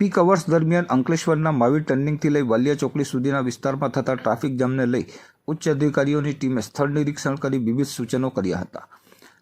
Peak hours દરમિયાન અંકલેશ્વરના માવી ટર્નિંગથી લઈ વાલિયા ચોકડી સુધીના વિસ્તારમાં થતા ટ્રાફિક જામને લઈ ઉચ્ચ અધિકારીઓની ટીમે સ્થળ નિરીક્ષણ કરી વિવિધ સૂચનો કર્યા હતા.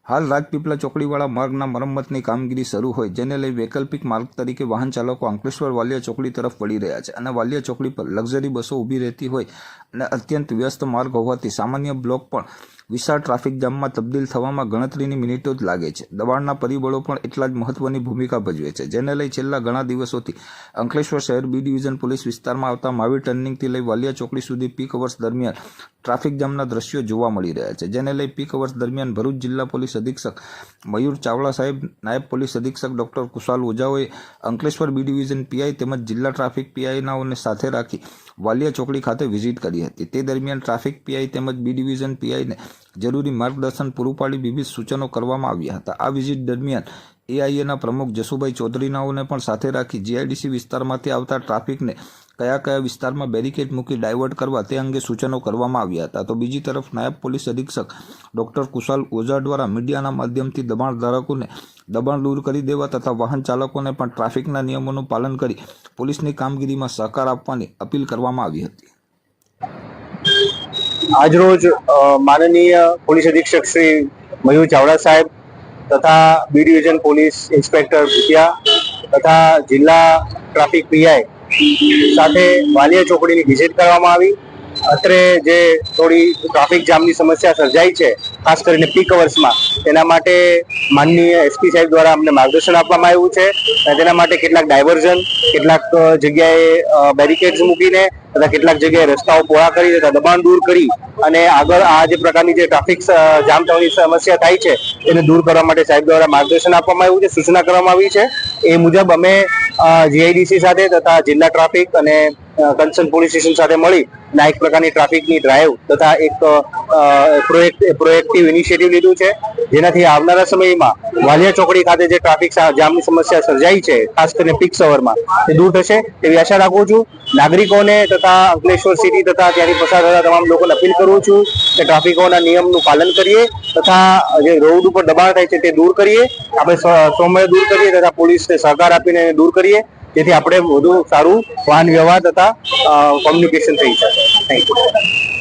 હાલ રાજપીપળા ચોકડીવાળા માર્ગના મરમ્મતની કામગીરી શરૂ હોય, જેને લઈ વૈકલ્પિક માર્ગ તરીકે વાહન ચાલકો અંકલેશ્વર વાલિયા ચોકડી તરફ વળી રહ્યા છે અને વાલિયા ચોકડી પર લક્ઝરી બસો ઊભી રહેતી હોય અને અત્યંત વ્યસ્ત માર્ગ હોવાથી સામાન્ય બ્લોક પણ વિશાળ ટ્રાફિક જામમાં તબદીલ થવામાં ગણતરીની મિનિટો જ લાગે છે. દબાણના પરિબળો પણ એટલા જ મહત્વની ભૂમિકા ભજવે છે. જેને લઈ છેલ્લા ઘણા દિવસોથી અંકલેશ્વર શહેર બી ડિવિઝન પોલીસ વિસ્તારમાં આવતા માવી ટર્નિંગથી લઈ વાલિયા ચોકડી સુધી પીક અવર્સ દરમિયાન ટ્રાફિક જામના દ્રશ્યો જોવા મળી રહ્યા છે. જેને લઈ પીક અવર્સ દરમિયાન ભરૂચ જિલ્લા પોલીસ અધિક્ષક મયુર ચાવડા સાહેબ, નાયબ પોલીસ અધિક્ષક ડોક્ટર કુશાલ ઓઝાઓએ અંકલેશ્વર બી ડિવિઝન પીઆઈ તેમજ જિલ્લા ટ્રાફિક પીઆઈનાઓને સાથે રાખી વાલિયા ચોકડી ખાતે વિઝિટ કરી હતી. તે દરમિયાન ટ્રાફિક પીઆઈ તેમજ બી ડિવિઝન પીઆઈને જરૂરી માર્ગદર્શન પૂરું પાડી વિવિધ સૂચનો કરવામાં આવ્યા હતા. આ વિઝિટ દરમિયાન એઆઈએના પ્રમુખ જસુભાઈ ચૌધરીનાઓને પણ સાથે રાખી જીઆઈડીસી વિસ્તારમાંથી આવતા ટ્રાફિકને કયા કયા વિસ્તારમાં બેરિકેડ મૂકી ડાયવર્ટ કરવા તે અંગે સૂચનો કરવામાં આવ્યા હતા. તો બીજી તરફ નાયબ પોલીસ અધિક્ષક ડોક્ટર કુશાલ ઓઝા દ્વારા મીડિયાના માધ્યમથી દબાણ ધારકોને દબાણ દૂર કરી દેવા તથા વાહન ચાલકોને પણ ટ્રાફિકના નિયમોનું પાલન કરી પોલીસની કામગીરીમાં સહકાર આપવાની અપીલ કરવામાં આવી હતી. આજરોજ માનનીય પોલીસ અધિક્ષક શ્રી મયુર ચાવડા સાહેબ તથા B division police inspector Bhutiya તથા જિલ્લા ટ્રાફિક પીઆઈ સાથે વાલિયા ચોકડીની વિઝિટ કરવામાં આવી. અત્રે જે થોડી ટ્રાફિક જામની સમસ્યા સર્જાઈ છે, ખાસ કરીને પીક અવર્સમાં તેના માટે માનનીય એસપી સાહેબ દ્વારા અમને માર્ગદર્શન આપવામાં આવ્યું છે અને તેના માટે કેટલાક ડાયવર્ઝન કેટલાક જગ્યાએ બેરિકેડ્સ મૂકીને તથા કેટલાક જગ્યાએ રસ્તાઓ પહોળા કરી તથા દબાણ દૂર કરી અને આગળ આ જે પ્રકારની જે ટ્રાફિક જામ થવાની સમસ્યા થાય છે, તેને દૂર કરવા માટે સાહેબ દ્વારા માર્ગદર્શન આપવામાં આવ્યું છે, સૂચના કરવામાં આવી છે. એ મુજબ અમે જીઆઈડીસી સાથે તથા જિલ્લા ટ્રાફિક અને કન્સર્ન પોલીસ સ્ટેશન સાથે મળી અને એક પ્રકારની ટ્રાફિકની ડ્રાઈવ તથા એક પ્રોએક્ટિવ ઇનિશિયેટિવ લીધું છે. જેનાથી આવનારા સમયમાં વાલિયા ચોકડી ખાતે જે ટ્રાફિક જામની સમસ્યા સર્જાઈ છે, ખાસ કરીને પીક સવરમાં તે દૂર થશે તેવી આશા રાખું છું. નાગરિકોને તથા અંકલેશ્વર સિટી તથા ત્યાંથી પસાર થતા તમામ લોકોને અપીલ કરું છું કે ટ્રાફિકોના નિયમનું પાલન કરીએ તથા જે રોડ ઉપર દબાણ થાય છે તે દૂર કરીએ. આપણે સોમવારે દૂર કરીએ તથા પોલીસને સહકાર આપીને દૂર કરીએ. જેથી આપણે વધુ સારું વાહન વ્યવહાર તથા કોમ્યુનિકેશન થઈ શકે. Thank you